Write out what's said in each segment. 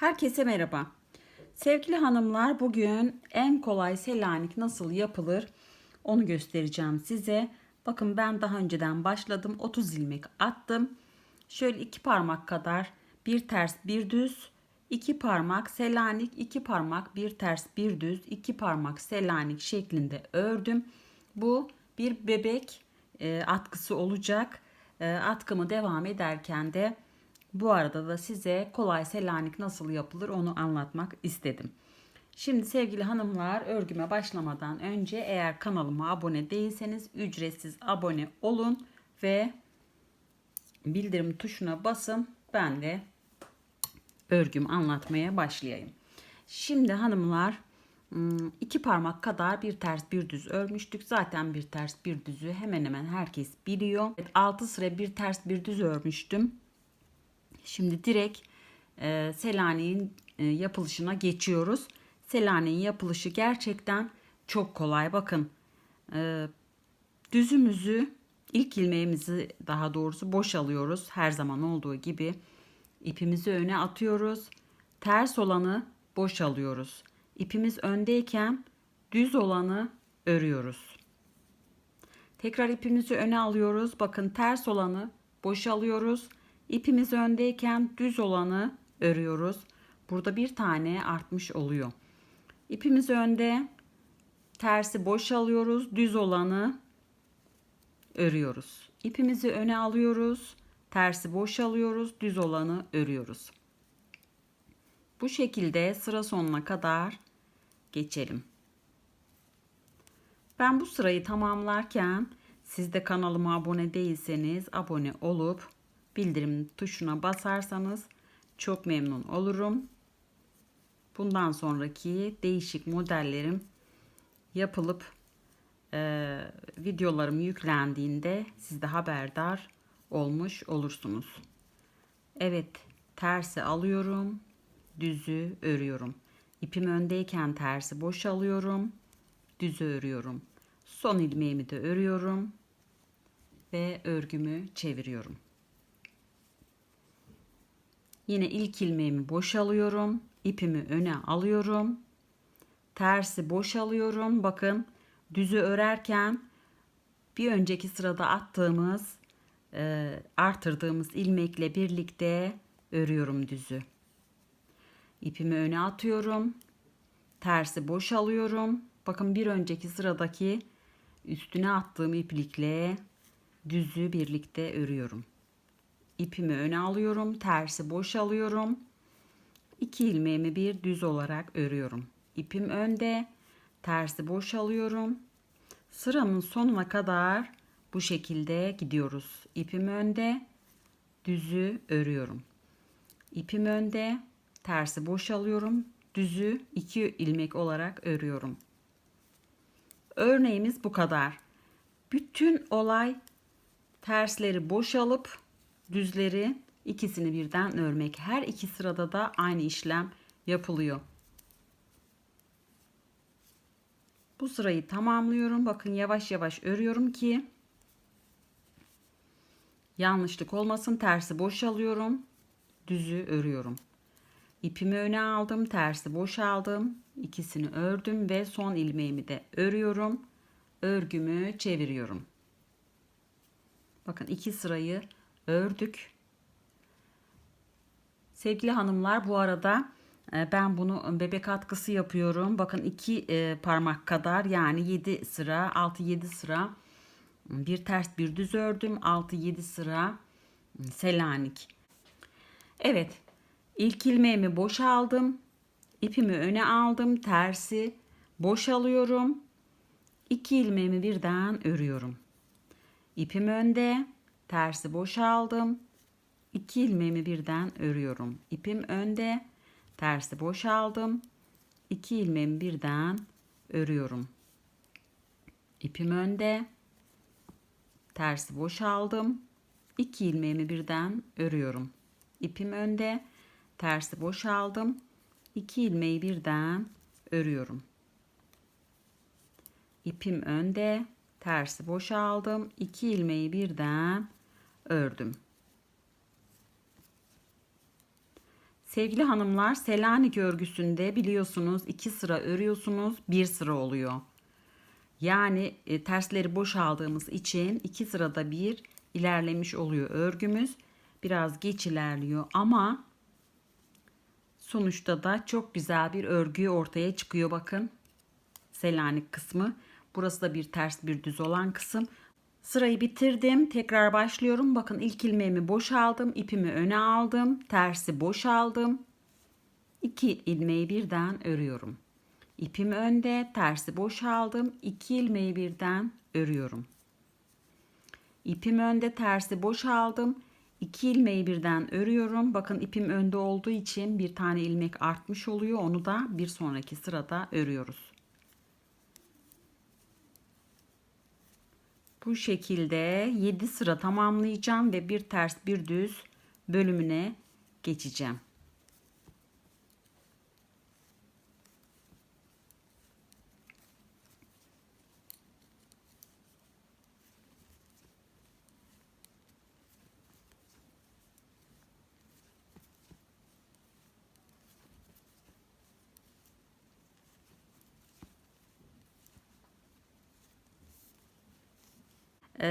Herkese merhaba. Sevgili hanımlar bugün en kolay selanik nasıl yapılır onu göstereceğim size. Bakın ben daha önceden başladım. 30 ilmek attım. Şöyle iki parmak kadar bir ters bir düz iki parmak selanik iki parmak bir ters bir düz iki parmak selanik şeklinde ördüm. Bu bir bebek e, atkısı olacak. E, atkımı devam ederken de bu arada da size kolay selanik nasıl yapılır onu anlatmak istedim. Şimdi sevgili hanımlar örgüme başlamadan önce eğer kanalıma abone değilseniz ücretsiz abone olun ve bildirim tuşuna basın. Ben de örgüm anlatmaya başlayayım. Şimdi hanımlar iki parmak kadar bir ters bir düz örmüştük. Zaten bir ters bir düzü hemen hemen herkes biliyor. Evet, 6 sıra bir ters bir düz örmüştüm. Şimdi direkt e, Selanik'in e, yapılışına geçiyoruz. Selanik'in yapılışı gerçekten çok kolay. Bakın e, düzümüzü ilk ilmeğimizi daha doğrusu boş alıyoruz. Her zaman olduğu gibi ipimizi öne atıyoruz. Ters olanı boş alıyoruz. İpimiz öndeyken düz olanı örüyoruz. Tekrar ipimizi öne alıyoruz. Bakın ters olanı boş alıyoruz. İpimiz öndeyken düz olanı örüyoruz. Burada bir tane artmış oluyor. İpimiz önde, tersi boş alıyoruz, düz olanı örüyoruz. İpimizi öne alıyoruz, tersi boş alıyoruz, düz olanı örüyoruz. Bu şekilde sıra sonuna kadar geçelim. Ben bu sırayı tamamlarken siz de kanalıma abone değilseniz abone olup bildirim tuşuna basarsanız çok memnun olurum. Bundan sonraki değişik modellerim yapılıp e, videolarım yüklendiğinde siz de haberdar olmuş olursunuz. Evet tersi alıyorum düzü örüyorum. İpim öndeyken tersi boş alıyorum düzü örüyorum. Son ilmeğimi de örüyorum ve örgümü çeviriyorum. Yine ilk ilmeğimi boşalıyorum. ipimi öne alıyorum. Tersi boşalıyorum. Bakın düzü örerken bir önceki sırada attığımız e, artırdığımız ilmekle birlikte örüyorum düzü. İpimi öne atıyorum. Tersi boşalıyorum. Bakın bir önceki sıradaki üstüne attığım iplikle düzü birlikte örüyorum ipimi öne alıyorum. Tersi boş alıyorum. 2 ilmeğimi bir düz olarak örüyorum. İpim önde. Tersi boş alıyorum. Sıramın sonuna kadar bu şekilde gidiyoruz. İpim önde. Düzü örüyorum. İpim önde. Tersi boş alıyorum. Düzü 2 ilmek olarak örüyorum. Örneğimiz bu kadar. Bütün olay tersleri boşalıp düzleri ikisini birden örmek. Her iki sırada da aynı işlem yapılıyor. Bu sırayı tamamlıyorum. Bakın yavaş yavaş örüyorum ki yanlışlık olmasın. Tersi boşalıyorum. Düzü örüyorum. İpimi öne aldım. Tersi boşaldım. İkisini ördüm ve son ilmeğimi de örüyorum. Örgümü çeviriyorum. Bakın iki sırayı ördük. Sevgili hanımlar bu arada e, ben bunu bebek atkısı yapıyorum. Bakın iki e, parmak kadar yani 7 sıra 6-7 sıra bir ters bir düz ördüm. 6-7 sıra selanik. Evet ilk ilmeğimi boşaldım. İpimi öne aldım. Tersi boşalıyorum. İki ilmeğimi birden örüyorum. İpim önde tersi boşaldım. 2 ilmeğimi birden örüyorum. İpim önde, tersi boşaldım. 2 ilmeğimi birden örüyorum. İpim önde, tersi boşaldım. 2 ilmeğimi birden örüyorum. İpim önde, tersi boşaldım. 2 ilmeği birden örüyorum. İpim önde, tersi boşaldım. 2 ilmeği birden ördüm. Sevgili hanımlar Selanik örgüsünde biliyorsunuz iki sıra örüyorsunuz bir sıra oluyor. Yani e, tersleri boşaldığımız için iki sırada bir ilerlemiş oluyor örgümüz. Biraz geç ilerliyor ama sonuçta da çok güzel bir örgü ortaya çıkıyor bakın. Selanik kısmı. Burası da bir ters bir düz olan kısım. Sırayı bitirdim. Tekrar başlıyorum. Bakın ilk ilmeğimi boşaldım. ipimi öne aldım. Tersi boşaldım. İki ilmeği birden örüyorum. İpim önde, tersi boşaldım. İki ilmeği birden örüyorum. İpim önde, tersi boşaldım. İki ilmeği birden örüyorum. Bakın ipim önde olduğu için bir tane ilmek artmış oluyor. Onu da bir sonraki sırada örüyoruz. Bu şekilde 7 sıra tamamlayacağım ve bir ters bir düz bölümüne geçeceğim.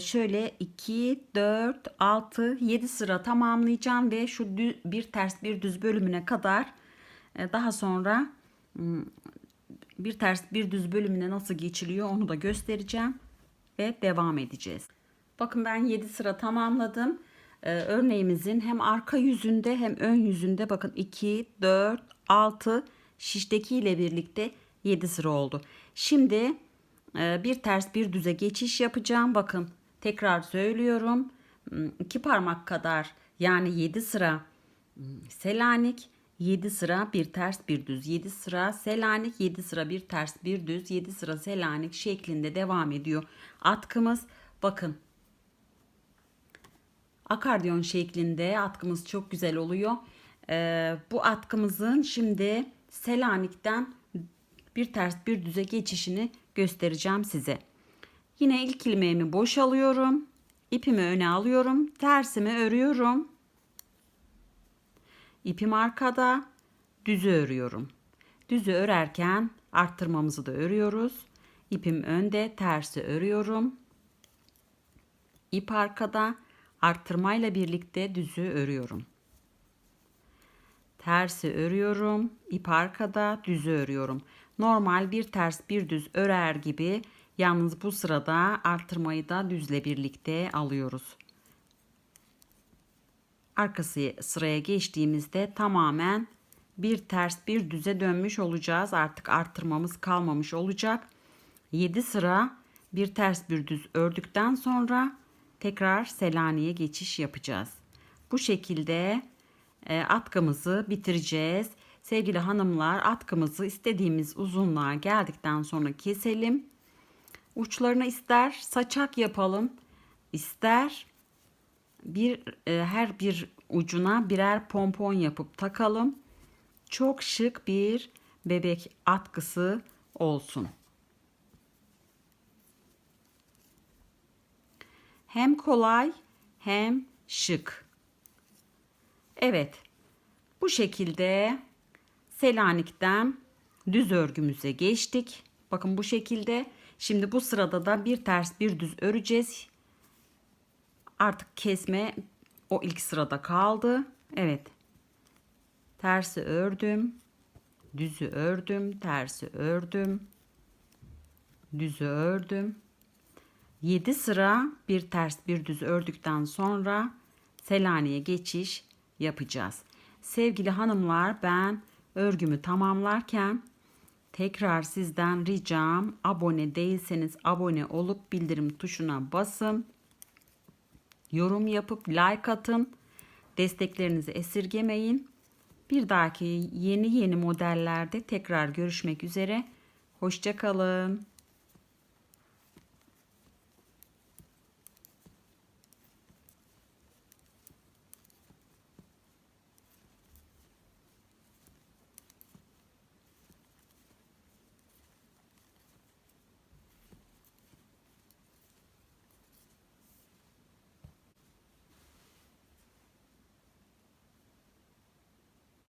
Şöyle 2, 4, 6, 7 sıra tamamlayacağım ve şu bir ters bir düz bölümüne kadar e, daha sonra hmm, bir ters bir düz bölümüne nasıl geçiliyor onu da göstereceğim ve devam edeceğiz. Bakın ben 7 sıra tamamladım. Ee, örneğimizin hem arka yüzünde hem ön yüzünde bakın 2, 4, 6 şişteki ile birlikte 7 sıra oldu. Şimdi ee, bir ters bir düze geçiş yapacağım. Bakın tekrar söylüyorum. Hmm, iki parmak kadar yani 7 sıra hmm, Selanik 7 sıra bir ters bir düz 7 sıra Selanik 7 sıra bir ters bir düz 7 sıra Selanik şeklinde devam ediyor. Atkımız bakın akardiyon şeklinde atkımız çok güzel oluyor. Ee, bu atkımızın şimdi Selanik'ten bir ters bir düze geçişini göstereceğim size. Yine ilk ilmeğimi boşalıyorum. ipimi öne alıyorum. Tersimi örüyorum. İpim arkada. Düzü örüyorum. Düzü örerken arttırmamızı da örüyoruz. İpim önde, tersi örüyorum. İp arkada, arttırmayla birlikte düzü örüyorum. Tersi örüyorum, ip arkada, düzü örüyorum normal bir ters bir düz örer gibi yalnız bu sırada artırmayı da düzle birlikte alıyoruz. Arkası sıraya geçtiğimizde tamamen bir ters bir düze dönmüş olacağız. Artık arttırmamız kalmamış olacak. 7 sıra bir ters bir düz ördükten sonra tekrar Selanik'e geçiş yapacağız. Bu şekilde e, atkımızı bitireceğiz. Sevgili hanımlar atkımızı istediğimiz uzunluğa geldikten sonra keselim. Uçlarına ister saçak yapalım, ister bir e, her bir ucuna birer pompon yapıp takalım. Çok şık bir bebek atkısı olsun. Hem kolay hem şık. Evet. Bu şekilde Selanik'ten düz örgümüze geçtik. Bakın bu şekilde. Şimdi bu sırada da bir ters bir düz öreceğiz. Artık kesme o ilk sırada kaldı. Evet. Tersi ördüm. Düzü ördüm. Tersi ördüm. Düzü ördüm. 7 sıra bir ters bir düz ördükten sonra Selanik'e geçiş yapacağız. Sevgili hanımlar ben örgümü tamamlarken tekrar sizden ricam abone değilseniz abone olup bildirim tuşuna basın. Yorum yapıp like atın. Desteklerinizi esirgemeyin. Bir dahaki yeni yeni modellerde tekrar görüşmek üzere. Hoşçakalın.